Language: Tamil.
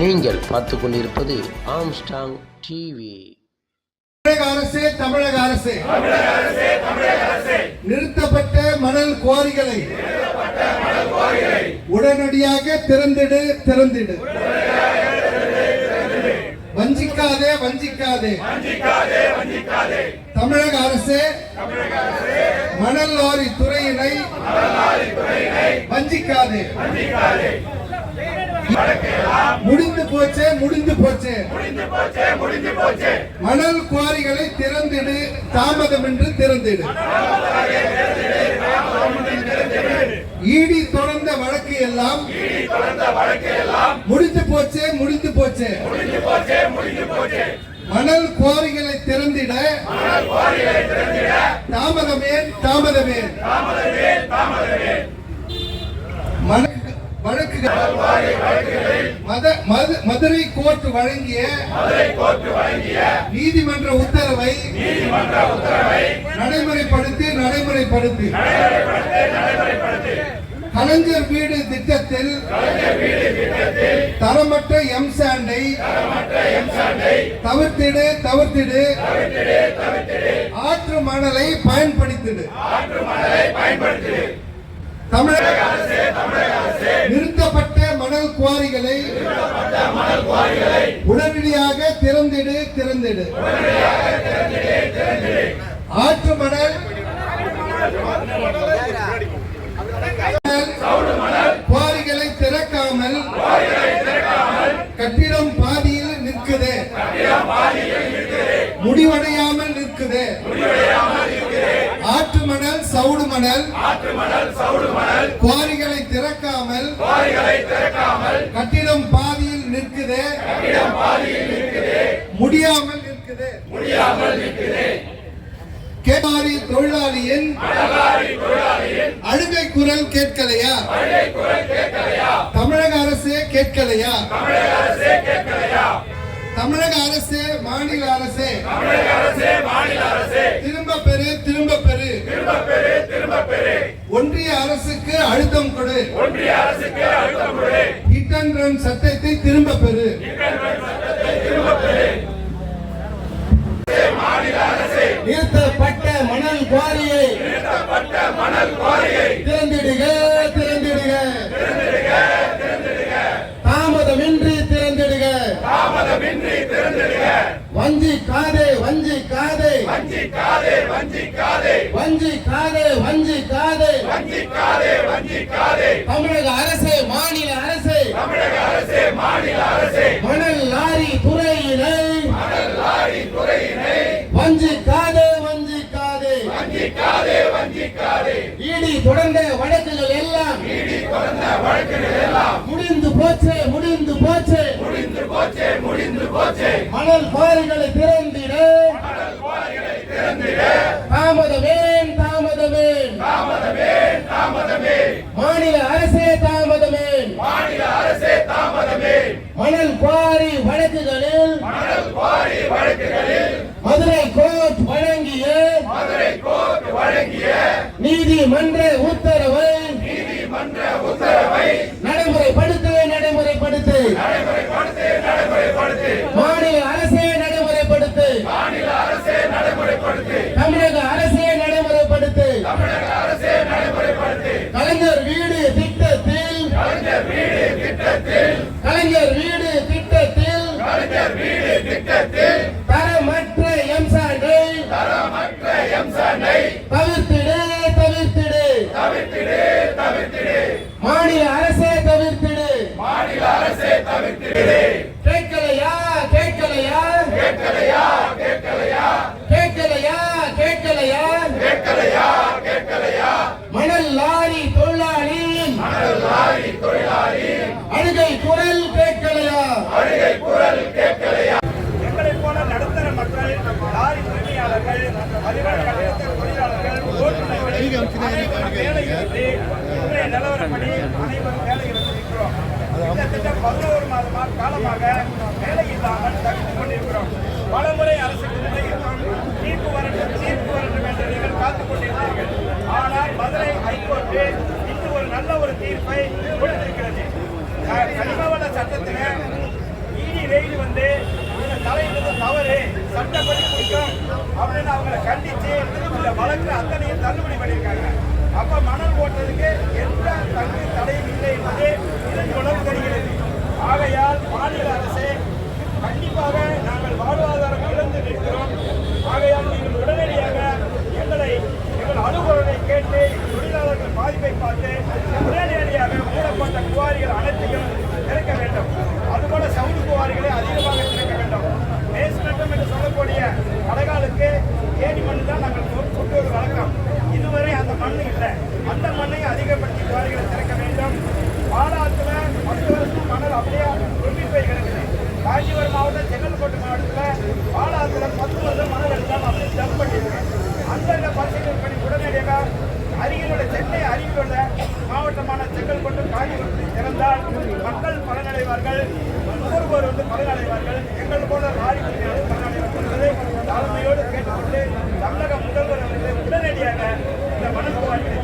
நீங்கள் பார்த்து கொண்டிருப்பது ஆம்ஸ்டாங் டிவி தமிழக அரசே தமிழக அரசே. நிறுத்தப்பட்ட மணல் குவாரிகளை உடனடியாக திறந்திடு திறந்திடு. வஞ்சிக்காதே வஞ்சிக்காதே. தமிழக அரசே மணல் லாரி துறையினை வஞ்சிக்காதே. முடிந்து போச்சே முடிந்து போச்சே. மணல் குவாரிகளை திறந்திடு தாமதம் என்று திறந்திடு. ஈடி தொடர்ந்த வழக்கு எல்லாம் முடிந்து போச்சே முடிந்து போச்சே. மணல் குவாரிகளை திறந்திட தாமதமேன் மண- வழக்குகள். மத- மது- மதுரை கோர்ட் வழங்கிய நீதிமன்ற உத்தரவை நடைமுறைப்படுத்தி நடைமுறைப்படுத்தி. கலைஞர் வீடு திட்டத்தில் தரமற்ற எம் சாண்டை தவிர்த்திடு தவிர்த்திடு. ஆற்று மணலை பயன்படுத்திடு. தமிழக நிறுத்தப்பட்ட மணல் குவாரிகளை உடனடியாக திறந்திடு திறந்திடு. ஆற்று மணல் குவாரிகளை திறக்காமல் கட்டிடம் பாதியில் நிற்குது. முடிவடையாமல் இருக்குது ஆற்று மணல் சவுடு மணல். குவாரிகளை திறக்காமல் கட்டிடம் பாதியில் நிற்குது. முடியாமல் நிற்குது. கேமாரி தொழிலாளியின் அழுகை குரல் கேட்கலையா? தமிழக அரசே கேட்கலையா? தமிழக அரசே மாநில அரசே. திரும்ப பெறு திரும்ப பெறு. ஒன்றிய அரசுக்கு அழுத்தம் கொடு. ஹிட் அண்ட் ரன் சட்டத்தை திரும்ப பெறு. நிறுத்தப்பட்ட மணல் குவாரியை திறந்திடுக திறந்திடுக வஞ்சி காதே. வஞ்சி காதே வஞ்சி காதே. வஞ்சி காதே தமிழக அரசே மாநில அரசே. மணல் லாரி துறையினை. வஞ்சிக்காதே வஞ்சிக்காதே ஈடி தொடர்ந்த வழக்குகள் எல்லாம் முடிந்து போச்சே முடிந்து போச்சே மணல் குவாரிகளை திறந்திட. தாமதமேன் தாமதமேன். மாநில அரசே தாமதமேன். மணல் குவாரி வழக்குகளில் மதுரை கோர்ட் வழங்கிய நீதிமன்ற உத்தரவை நடைமுறைப்படுத்து நடைமுறைப்படுத்து மாநில அரசே நடைமுறைப்படுத்து. தமிழக அரசே நடைமுறைப்படுத்து. கலைஞர் வீடு திட்டத்தில். கலைஞர் வீடு திட்டத்தில் தரமற்ற எம் சாண்டை தவிர்த்திடு தவிர்த்திடு மாநில அரசே தவிர்த்திடு கேட்கலையா கேட்கலையா? கேட்கலையா மணல் லாரி தொழிலாளியின் அழுகை குரல் கேட்கலையா? எங்களை போல நடுத்தர மக்கள் லாரி உரிமையாளர்கள் தொழிலாளர்கள் ஓட்டுநர்கள் அனைவரும் பதினோரு மாத காலமாக வேலை இல்லாமல் தவித்துக் கொண்டிருக்கிறோம் பலமுறை அரசுக்கு நிலையிருக்கிறோம் தீர்ப்பு வரட்டும் தீர்ப்பு வரட்டும் என்று நீங்கள் காத்துக் கொண்டிருந்தீர்கள் ஆனால் மதுரை ஹைகோர்ட்டு இன்று ஒரு நல்ல ஒரு தீர்ப்பை கொடுத்திருக்கிறது கனிமவள சட்டத்தில் இனி ரெய்டு வந்து தலையிடுறது தவறு சட்டப்படி குற்றம் அப்படின்னு அவங்களை கண்டித்து இந்த வழக்கு அத்தனையும் தள்ளுபடி பண்ணியிருக்காங்க அப்போ மணல் போட்டதுக்கு எந்த தங்கு தடையும் இல்லை என்பது ஆகையால் மாநில அரசு கண்டிப்பாக நாங்கள் வாழ்வாதாரம் இழந்து நிற்கிறோம். ஆகையால் நீங்கள் உடனடியாக எங்களை எங்கள் அலுவலரை கேட்டு தொழிலாளர்கள் பாதிப்பை பார்த்து உடனடியாக மூடப்பட்ட குவாரிகள் அனைத்தையும் திறக்க வேண்டும். அதுபோல சவுண்ட் குவாரிகளை அதிகமாக திறக்க வேண்டும். பேஸ்மெண்டம் என்று சொல்லக்கூடிய வடகாலுக்கு ஏடி மண் தான் நாங்கள் கொண்டு வழக்கம். இதுவரை அந்த மண் இல்லை. அந்த பாலாசிரம் பத்து வருஷம் மணல் எடுத்தால் அப்படி ஜம்ப் பண்ணிடுவேன். அந்த பரிசீலனை பண்ணி உடனடியாக அருகில் உள்ள சென்னை அருகில் உள்ள மாவட்டமான செங்கல் செங்கல்பட்டு காஞ்சிபுரத்தை திறந்தால் மக்கள் பலனடைவார்கள். நுகர்வோர் வந்து பலனடைவார்கள். எங்கள் போல லாரி தொழிலாளர்கள் பலனடைவார்கள். தாழ்மையோடு தலைமையோடு கேட்டுக்கொண்டு தமிழக முதல்வர் அவர்களை உடனடியாக இந்த மனு போராட்டத்தை